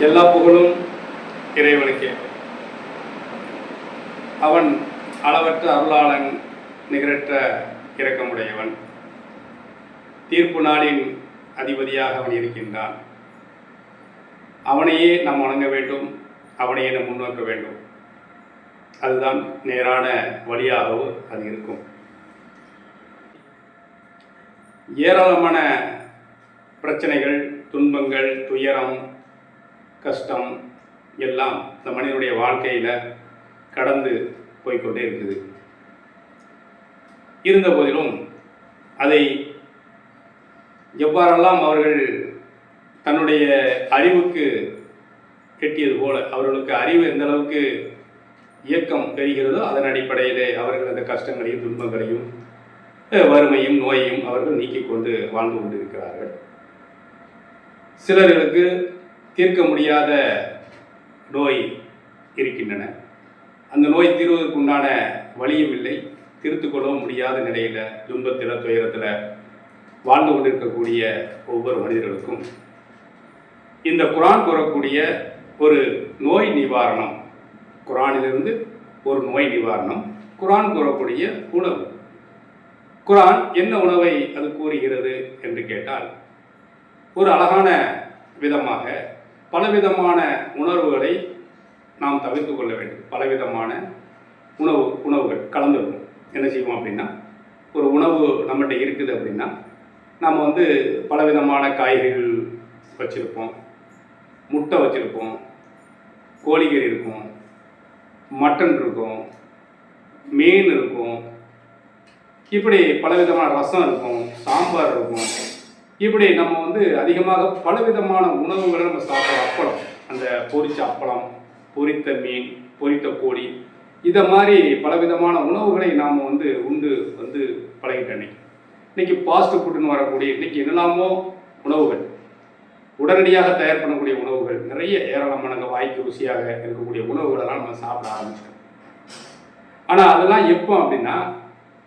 எல்லா புகழும் இறைவனுக்கே. அவன் அளவற்ற அருளாளன் நிகரற்ற இரக்கமுடையவன். தீர்ப்பு நாளின் அதிபதியாக அவன் இருக்கின்றான். அவனையே நாம் வணங்க வேண்டும் அவனையே நாம் முன்னோக்க வேண்டும். அதுதான் நேரான வழியாகவும் அது இருக்கும். ஏராளமான பிரச்சனைகள் துன்பங்கள் துயரம் கஷ்டம் எல்லாம் இந்த மனிதனுடைய வாழ்க்கையில் கடந்து போய்க்கொண்டே இருக்குது இருந்த போதிலும் அதை எவ்வாறெல்லாம் அவர்கள் தன்னுடைய அறிவுக்கு கெட்டியது போல அவர்களுக்கு அறிவு எந்த அளவுக்கு இயக்கம் பெறுகிறதோ அதன் அடிப்படையிலே அவர்கள் அந்த கஷ்டங்களையும் துன்பங்களையும் வறுமையும் நோயையும் அவர்கள் நீக்கிக் கொண்டு வாழ்ந்து கொண்டிருக்கிறார்கள். சிலர்களுக்கு தீர்க்க முடியாத நோய் இருக்கின்றன. அந்த நோய் தீர்வதற்குண்டான வழியும் இல்லை. திருத்துக்கொள்ளவும் கொள்ளவும் முடியாத நிலையில் துன்பத்தில் துயரத்தில் வாழ்ந்து கொண்டிருக்கக்கூடிய ஒவ்வொரு மனிதர்களுக்கும் இந்த குரான் கூறக்கூடிய ஒரு நோய் நிவாரணம் குரானிலிருந்து ஒரு நோய் நிவாரணம் குரான் கூறக்கூடிய உணவு. குரான் என்ன உணவை அது கூறுகிறது என்று கேட்டால் ஒரு அழகான விதமாக பலவிதமான உணர்வுகளை நாம் தவிர்த்து கொள்ள வேண்டும். பலவிதமான உணவு உணவுகள் கலந்துருக்கும் என்ன செய்வோம் அப்படின்னா ஒரு உணவு நம்மகிட்ட இருக்குது அப்படின்னா நம்ம வந்து பலவிதமான காய்கறிகள் வச்சுருப்போம். முட்டை வச்சுருப்போம். கோழிக்கறி இருக்கும். மட்டன் இருக்கும். மீன் இருக்கும். இப்படி பலவிதமான ரசம் இருக்கும். சாம்பார் இருக்கும். இப்படி நம்ம வந்து அதிகமாக பலவிதமான உணவுகளை நம்ம சாப்பிட்றோம் அப்பளம் அந்த பொரிச்ச அப்பளம் பொரித்த மீன் பொரித்த கோழி இதை மாதிரி பலவிதமான உணவுகளை நாம் வந்து உண்டு வந்து பழகிட்டோம் இன்னைக்கு. இன்னைக்கு ஃபாஸ்ட் ஃபுட்டுன்னு வரக்கூடிய இன்னைக்கு என்னெல்லாமோ உணவுகள். உடனடியாக தயார் பண்ணக்கூடிய உணவுகள். நிறைய ஏராளமான வாய்க்கு ருசியாக இருக்கக்கூடிய உணவுகளெல்லாம் நம்ம சாப்பிட ஆரம்பிச்சிட்டோம். ஆனால் அதெல்லாம் எப்போ அப்படின்னா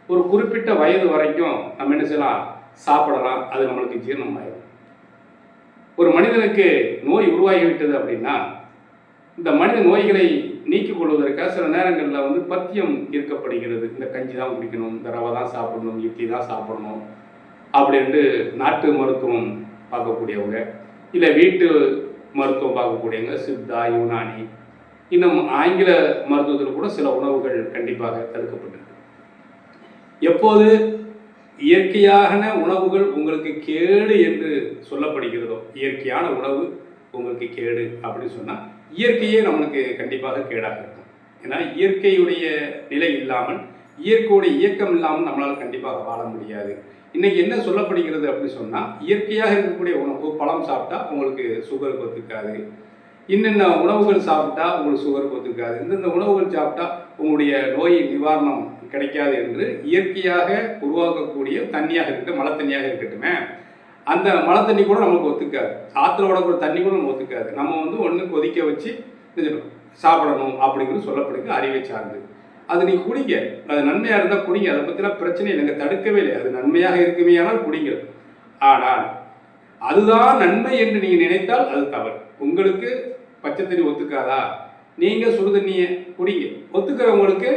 ஒரு குறிப்பிட்ட வயது வரைக்கும் நம்ம என்ன செய்யலாம்? சாப்பிடலாம் அது நம்மளுக்கு ஜீரணம் ஆயிடும் ஒரு மனிதனுக்கு நோய் உருவாகிவிட்டது அப்படின்னா இந்த மனித நோய்களை நீக்கிக் கொள்வதற்காக சில நேரங்களில் வந்து பத்தியம் இருக்கப்படுகிறது இந்த கஞ்சி தான் குடிக்கணும் இந்த ரவை தான் சாப்பிடணும் இட்லி தான் சாப்பிடணும் அப்படின்ட்டு நாட்டு மருத்துவம் பார்க்கக்கூடியவங்க இல்லை வீட்டு மருத்துவம் பார்க்கக்கூடியவங்க சித்தா யுனானி இன்னும் ஆங்கில மருத்துவத்தில் கூட சில உணவுகள் கண்டிப்பாக தடுக்கப்பட்டிருக்கு. எப்போது இயற்கையான உணவுகள் உங்களுக்கு கேடு என்று சொல்லப்படுகிறதோ இயற்கையான உணவு உங்களுக்கு கேடு அப்படின்னு சொன்னால் இயற்கையே நம்மளுக்கு கண்டிப்பாக கேடாக இருக்கும். ஏன்னா இயற்கையுடைய நிலை இல்லாமல் இயற்கையுடைய இயக்கம் இல்லாமல் நம்மளால் கண்டிப்பாக வாழ முடியாது. இன்னைக்கு என்ன சொல்லப்படுகிறது அப்படின்னு சொன்னால் இயற்கையாக இருக்கக்கூடிய உணவு பழம் சாப்பிட்டா உங்களுக்கு சுகர் ஒத்துக்காது இன்னென்ன உணவுகள் சாப்பிட்டா உங்களுக்கு சுகர் ஒத்துக்காது இந்தந்த உணவுகள் சாப்பிட்டா உங்களுடைய நோயை நிவாரணம் கிடைக்காது என்று இயற்கையாக உருவாக்கக்கூடிய தண்ணியாக இருக்கட்டும் மழை தண்ணியாக இருக்கட்டுமே அந்த மழை தண்ணி கூட நமக்கு ஒத்துக்காது. ஆற்றுல ஓடக்கூடிய தண்ணி கூட நமக்கு ஒத்துக்காது. நம்ம வந்து ஒன்று கொதிக்க வச்சு சாப்பிடணும் அப்படிங்கிறது சொல்லப்படுது அறிவை சார்ந்து. அது நீ குடிங்க. அது நன்மையாக இருந்தால் குடிங்க. அதை பற்றிலாம் பிரச்சனை இல்லைங்க தடுக்கவே இல்லை. அது நன்மையாக இருக்குமே ஆனால் குடிங்க. ஆனால் அதுதான் நன்மை என்று நீங்கள் நினைத்தால் அது தவறு. உங்களுக்கு பச்சை தண்ணி ஒத்துக்காதா? நீங்கள் சுடு தண்ணியை குடிங்க. ஒத்துக்கிறவங்களுக்கு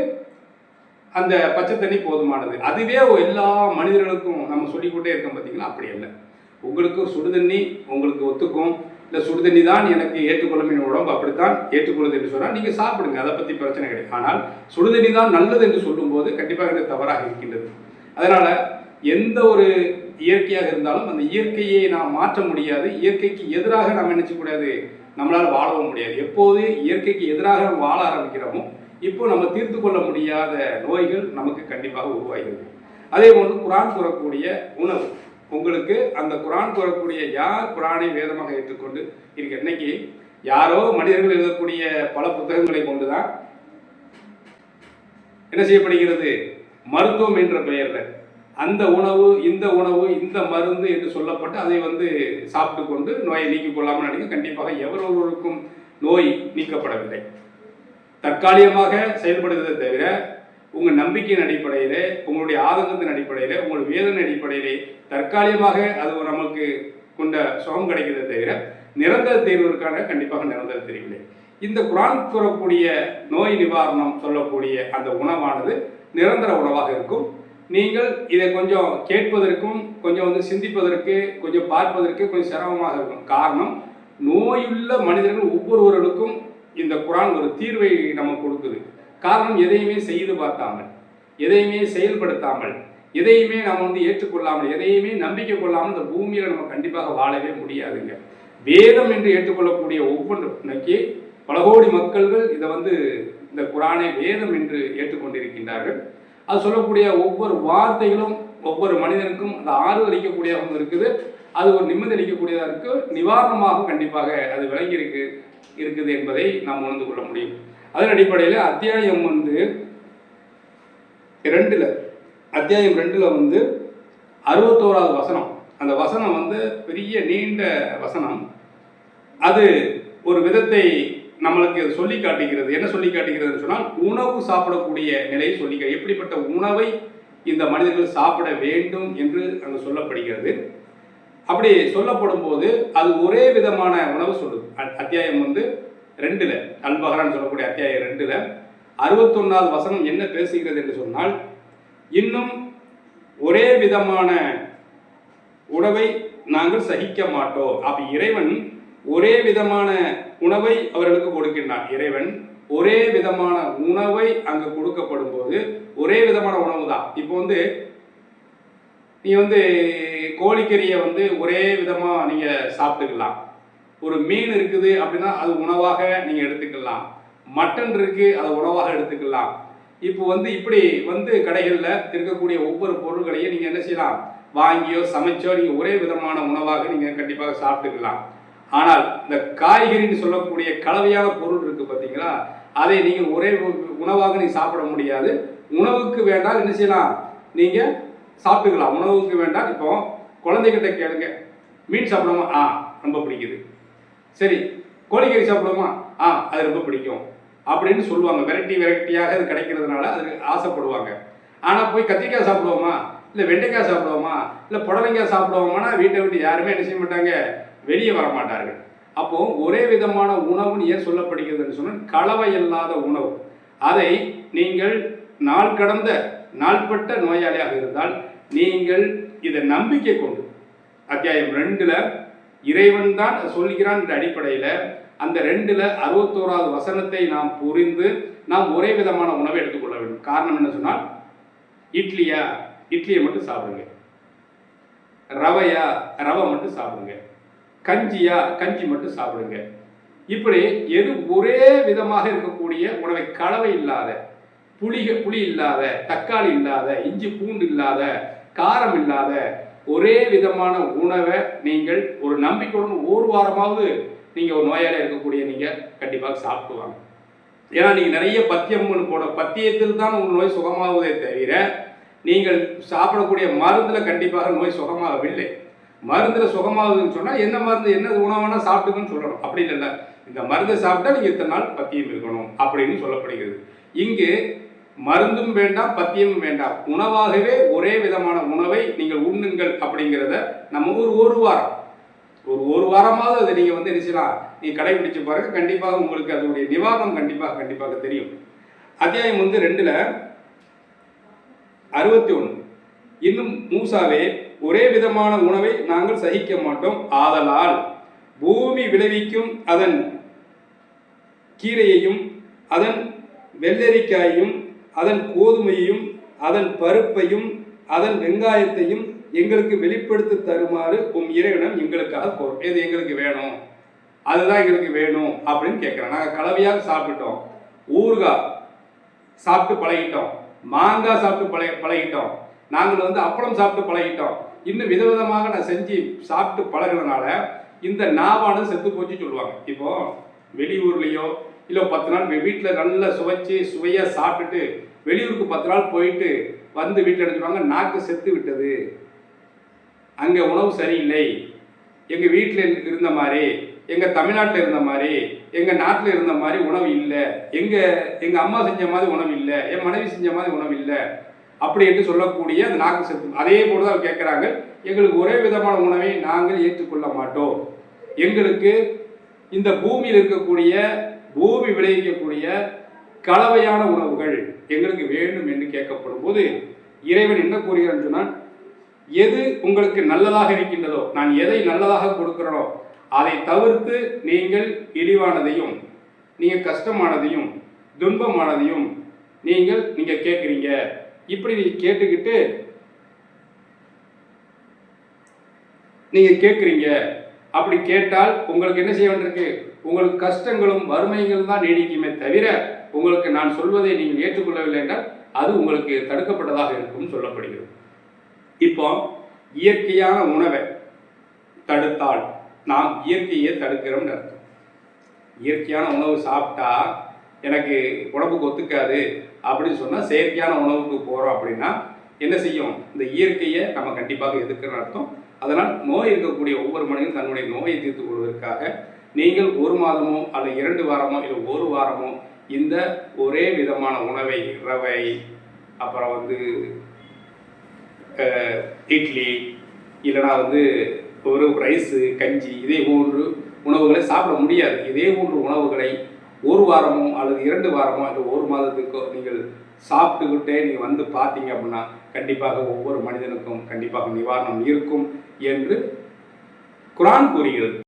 அந்த பச்சை தண்ணி போதுமானது. அதுவே எல்லா மனிதர்களுக்கும் நம்ம சொல்லிக்கொண்டே இருக்கோம் பார்த்தீங்களா அப்படி இல்லை உங்களுக்கு சுடுதண்ணி உங்களுக்கு ஒத்துக்கும். இல்லை சுடுதண்ணி தான் எனக்கு ஏற்றுக்கொள்ளும் என் உடம்பு. அப்படித்தான் ஏற்றுக்கொள்ளுது என்று சொன்னால் நீங்கள் சாப்பிடுங்க. அதை பற்றி பிரச்சனை கிடையாது. ஆனால் சுடுதண்ணி தான் நல்லது என்று சொல்லும்போது கண்டிப்பாக இது தவறாக இருக்கின்றது. அதனால் எந்த ஒரு இயற்கையாக இருந்தாலும் அந்த இயற்கையை நாம் மாற்ற முடியாது. இயற்கைக்கு எதிராக நாம் நினைச்சக்கூடாது நம்மளால் வாழவும் முடியாது. எப்போது இயற்கைக்கு எதிராக வாழ ஆரம்பிக்கிறோமோ இப்போ நம்ம தீர்த்து கொள்ள முடியாத நோய்கள் நமக்கு கண்டிப்பாக உருவாகிறது. அதே போன்று குரான் கூறக்கூடிய உணவு. உங்களுக்கு அந்த குரான் கூறக்கூடிய யார் குரானை வேதமாக ஏற்றுக்கொண்டு இருக்க இன்னைக்கு யாரோ மனிதர்கள் எழுதக்கூடிய பல புத்தகங்களை கொண்டுதான் என்ன செய்யப்படுகிறது? மருத்துவம் என்ற பெயரில் அந்த உணவு இந்த உணவு இந்த மருந்து என்று சொல்லப்பட்டு அதை வந்து சாப்பிட்டு கொண்டு நோயை நீக்கிக் கொள்ளாமல் நினைக்க கண்டிப்பாக எவர் நோய் நீக்கப்படவில்லை. தற்காலிகமாக செயல்படுவதை தவிர உங்கள் நம்பிக்கையின் அடிப்படையில் உங்களுடைய ஆதங்கத்தின் அடிப்படையில் உங்கள் வேதனை அடிப்படையிலே தற்காலிகமாக அது நமக்கு கொண்ட சுகம் கிடைக்கிறதை தவிர நிரந்தர தீர்விற்கான கண்டிப்பாக நிரந்தர தீர்வில்லை இந்த குரான் கூறக்கூடிய நோய் நிவாரணம் சொல்லக்கூடிய அந்த உணவானது நிரந்தர உணவாக இருக்கும். நீங்கள் இதை கொஞ்சம் கேட்பதற்கும் கொஞ்சம் வந்து சிந்திப்பதற்கு கொஞ்சம் பார்ப்பதற்கு கொஞ்சம் சிரமமாக இருக்கும். காரணம் நோயுள்ள மனிதர்கள் ஒவ்வொருவர்களுக்கும் இந்த குரான் ஒரு தீர்வை நமக்கு கொடுக்குது. காரணம் எதையுமே செய்து பார்த்தாமல் எதையுமே செயல்படுத்தாமல் எதையுமே நம்ம வந்து ஏற்றுக்கொள்ளாமல் எதையுமே நம்பிக்கை கொள்ளாமல் இந்த பூமியில் நம்ம கண்டிப்பாக வாழவே முடியாதுங்க. வேதம் என்று ஏற்றுக்கொள்ளக்கூடிய ஒவ்வொன்று இன்னைக்கு பல கோடி மக்கள்கள் இதை வந்து இந்த குரானை வேதம் என்று ஏற்றுக்கொண்டிருக்கின்றார்கள். அது சொல்லக்கூடிய ஒவ்வொரு வார்த்தைகளும் ஒவ்வொரு மனிதனுக்கும் அந்த ஆறு அளிக்கக்கூடியவங்க இருக்குது. அது ஒரு நிம்மதி அளிக்கக்கூடியதாக இருக்கு. நிவாரணமாக கண்டிப்பாக அது விளங்கி இருக்கு இருக்குது என்பதை நாம் உணர்ந்து கொள்ள முடியும். அதன் அடிப்படையில் அத்தியாயம் வந்து ரெண்டுல அத்தியாயம் ரெண்டுல வந்து அறுபத்தோராவது வசனம். அந்த வசனம் வந்து பெரிய நீண்ட வசனம். அது ஒரு விதத்தை நம்மளுக்கு அது சொல்லி காட்டுகிறது. என்ன சொல்லி காட்டுகிறதுன்னு சொன்னால் உணவு சாப்பிடக்கூடிய நிலையை சொல்லி கா- எப்படிப்பட்ட உணவை இந்த மனிதர்கள் சாப்பிட வேண்டும் என்று அங்கு சொல்லப்படுகிறது. அப்படி சொல்லப்படும் போது அது ஒரே விதமான உணவு சொல்லுது அத்தியாயம் வந்து ரெண்டுல அல்பஹரான்னு சொல்லக்கூடிய அத்தியாயம் ரெண்டுல அறுபத்தொன்னாவது வசனம் என்ன பேசுகிறது என்று சொன்னால் இன்னும் ஒரே விதமான உணவை நாங்கள் சகிக்க மாட்டோம். அப்ப இறைவன் ஒரே விதமான உணவை அவர்களுக்கு கொடுக்கின்றான். இறைவன் ஒரே விதமான உணவை அங்கு கொடுக்கப்படும் போது ஒரே விதமான உணவு தான் இப்போ வந்து நீ வந்து கோழிக்கறியை வந்து ஒரே விதமாக நீங்கள் சாப்பிட்டுக்கலாம். ஒரு மீன் இருக்குது அப்படின்னா அது உணவாக நீங்கள் எடுத்துக்கலாம். மட்டன் இருக்குது அதை உணவாக எடுத்துக்கலாம். இப்போ வந்து இப்படி வந்து கடைகளில் இருக்கக்கூடிய ஒவ்வொரு பொருள்களையும் நீங்கள் என்ன செய்யலாம்? வாங்கியோ சமைச்சோ நீங்கள் ஒரே விதமான உணவாக நீங்கள் கண்டிப்பாக சாப்பிட்டுக்கலாம். ஆனால் இந்த காய்கறின்னு சொல்லக்கூடிய கலவையான பொருள் இருக்குது பார்த்தீங்களா அதை நீங்கள் ஒரே உணவாக நீங்கள் சாப்பிட முடியாது. உணவுக்கு வேண்டாம் என்ன செய்யலாம்? நீங்கள் சாப்பிட்டுக்கலாம். உணவுக்கு வேண்டாம். இப்போ குழந்தைகிட்ட கேளுங்க. மீன் சாப்பிடுமா ஆ ரொம்ப பிடிக்குது. சரி கோழிக்கறி சாப்பிடுமா ஆ அது ரொம்ப பிடிக்கும். அப்படின்னு சொல்லுவாங்க. வெரைட்டி வெரைட்டியாக அது கிடைக்கிறதுனால அதுக்கு ஆசைப்படுவாங்க. ஆனால் போய் கத்திரிக்காய் சாப்பிடுவோமா? இல்லை வெண்டைக்காய் சாப்பிடுவோமா? இல்லை புடலங்காய் சாப்பிடுவோமானா வீட்டை விட்டு யாருமே என்ன செய்ய மாட்டாங்க? வெளியே வர மாட்டார்கள். அப்போ ஒரே விதமான உணவுன்னு ஏன் சொல்லப்படுகிறதுன்னு சொன்னால் கலவை இல்லாத உணவு. அதை நீங்கள் நாள் கடந்த நாள்பட்ட நோயாளியாக இருந்தால் நீங்கள் இதை நம்பிக்கை கொண்டு. அத்தியாயம் ரெண்டுல இறைவன் தான் சொல்லுகிறான் என்ற அடிப்படையில் அந்த ரெண்டுல அறுபத்தோராவது வசனத்தை நாம் புரிந்து நாம் ஒரே விதமான உணவை எடுத்துக்கொள்ள வேண்டும். காரணம் என்ன சொன்னால் இட்லியா? இட்லியை மட்டும் சாப்பிடுங்க. ரவையா? ரவை மட்டும் சாப்பிடுங்க. கஞ்சியா? கஞ்சி மட்டும் சாப்பிடுங்க. இப்படி எது ஒரே விதமாக இருக்கக்கூடிய உணவை? கலவை இல்லாத புளிக புளி இல்லாத தக்காளி இல்லாத இஞ்சி பூண்டு இல்லாத காரம் இல்லாத ஒரே விதமான உணவை நீங்கள் ஒரு நம்பிக்கையுடன் ஒரு வாரமாவது நீங்கள் ஒரு நோயாளியாக இருக்கக்கூடிய நீங்கள் கண்டிப்பாக சாப்பிடுவாங்க ஏன்னா நீங்கள் நிறைய பத்தியம்னு போட பத்தியத்தில் தான் உங்கள் நோய் சுகமாகுவதே தவிர நீங்கள் சாப்பிடக்கூடிய மருந்தில் கண்டிப்பாக நோய் சுகமாகவில்லை. மருந்தில் சுகமாகுதுன்னு சொன்னால் என்ன மருந்து என்ன உணவானா சாப்பிட்டுக்குன்னு சொல்லணும். அப்படி இல்லை இந்த மருந்தை சாப்பிட்டா நீங்கள் இத்தனை நாள் பத்தியம் இருக்கணும் அப்படின்னு சொல்லப்படுகிறது. இங்கு மருந்தும் வேண்டாம் பத்தியமும் வேண்டாம். உணவாகவே ஒரே விதமான உணவை நீங்கள் உண்ணுங்கள் அப்படிங்கிறத நம்ம ஒரு ஒரு வாரம் ஒரு ஒரு வாரமாவது அதை நீங்கள் வந்து என்ன செய்யலாம் நீ கடைபிடிச்சு பாருங்க. கண்டிப்பாக உங்களுக்கு அதனுடைய நிவாரணம் கண்டிப்பாக கண்டிப்பாக தெரியும். அத்தியாயம் வந்து ரெண்டில் அறுபத்தி ஒன்று இன்னும் மூசாவே ஒரே விதமான உணவை நாங்கள் சகிக்க மாட்டோம். ஆதலால் பூமி விளைவிக்கும் அதன் கீரையையும் அதன் வெள்ளரிக்காயையும் அதன் கோதுமையையும் அதன் பருப்பையும் அதன் வெங்காயத்தையும் எங்களுக்கு வெளிப்படுத்தி தருமாறு உம் இறைவனம் எங்களுக்காக கோரும் இது எங்களுக்கு வேணும். அதுதான் எங்களுக்கு வேணும் அப்படின்னு கேட்குறோம் நாங்கள் கலவையாக சாப்பிட்டுட்டோம். ஊறுகாய் சாப்பிட்டு பழகிட்டோம். மாங்காய் சாப்பிட்டு பழக பழகிட்டோம். நாங்கள் வந்து அப்பளம் சாப்பிட்டு பழகிட்டோம். இன்னும் விதவிதமாக நான் செஞ்சு சாப்பிட்டு பழகுனனால இந்த நாவானது செத்து போச்சு சொல்லுவாங்க. இப்போ வெளியூர்லேயோ இல்லை பத்து நாள் வீட்டில் நல்லா சுவைச்சு சுவையாக சாப்பிட்டுட்டு வெளியூருக்கு பத்து நாள் போயிட்டு வந்து வீட்டில் எடுத்துருவாங்க நாக்கு செத்து விட்டது. அங்கே உணவு சரியில்லை. எங்கள் வீட்டில் இருந்த மாதிரி எங்கள் தமிழ்நாட்டில் இருந்த மாதிரி எங்கள் நாட்டில் இருந்த மாதிரி உணவு இல்லை. எங்கள் எங்கள் அம்மா செஞ்ச மாதிரி உணவு இல்லை. என் மனைவி செஞ்ச மாதிரி உணவு இல்லை. அப்படி என்று சொல்லக்கூடிய அந்த நாக்கு செத்து அதே போல தான் கேட்குறாங்க. எங்களுக்கு ஒரே விதமான உணவை நாங்கள் ஏற்றுக்கொள்ள மாட்டோம். எங்களுக்கு இந்த பூமியில் இருக்கக்கூடிய பூமி விளைவிக்கக்கூடிய கலவையான உணவுகள் எங்களுக்கு வேண்டும் என்று கேட்கப்படும் போது இறைவன் என்ன கூறுகிறான் சொன்னால் எது உங்களுக்கு நல்லதாக இருக்கின்றதோ நான் எதை நல்லதாக கொடுக்கிறனோ அதை தவிர்த்து நீங்கள் இழிவானதையும் நீங்கள் கஷ்டமானதையும் துன்பமானதையும் நீங்கள் நீங்கள் கேட்குறீங்க. இப்படி நீங்கள் கேட்டுக்கிட்டு நீங்கள் கேட்குறீங்க. அப்படி கேட்டால் உங்களுக்கு என்ன செய்ய வேண்டியிருக்கு? உங்களுக்கு கஷ்டங்களும் வறுமைகளும் தான் நீடிக்குமே தவிர உங்களுக்கு நான் சொல்வதை நீங்கள் ஏற்றுக்கொள்ளவில்லை என்றால் அது உங்களுக்கு தடுக்கப்பட்டதாக இருக்கும் சொல்லப்படுகிறது. இப்போ இயற்கையான உணவை தடுத்தால் நாம் இயற்கையை தடுக்கிறோம்னு அர்த்தம். இயற்கையான உணவு சாப்பிட்டா எனக்கு உடம்புக்கு ஒத்துக்காது அப்படின்னு சொன்னால் செயற்கையான உணவுக்கு போகிறோம் அப்படின்னா என்ன செய்யும்? இந்த இயற்கையை நம்ம கண்டிப்பாக எதுக்குன்னு அர்த்தம். அதனால் நோய் இருக்கக்கூடிய ஒவ்வொரு மனிதனும் தன்னுடைய நோயை தீர்த்துக் கொள்வதற்காக நீங்கள் ஒரு மாதமோ அல்லது இரண்டு வாரமோ இல்லை ஒரு வாரமோ இந்த ஒரே விதமான உணவை ரவை அப்புறம் வந்து இட்லி இல்லைனா வந்து ஒரு ரைஸு கஞ்சி இதே போன்று உணவுகளை சாப்பிட முடியாது. இதே போன்ற உணவுகளை ஒரு வாரமோ அல்லது இரண்டு வாரமோ இல்லை ஒரு மாதத்துக்கோ நீங்கள் சாப்பிட்டுக்கிட்டே நீங்கள் வந்து பார்த்தீங்க அப்படின்னா கண்டிப்பாக ஒவ்வொரு மனிதனுக்கும் கண்டிப்பாக நிவாரணம் இருக்கும் என்று குரான் கூறுகிறது.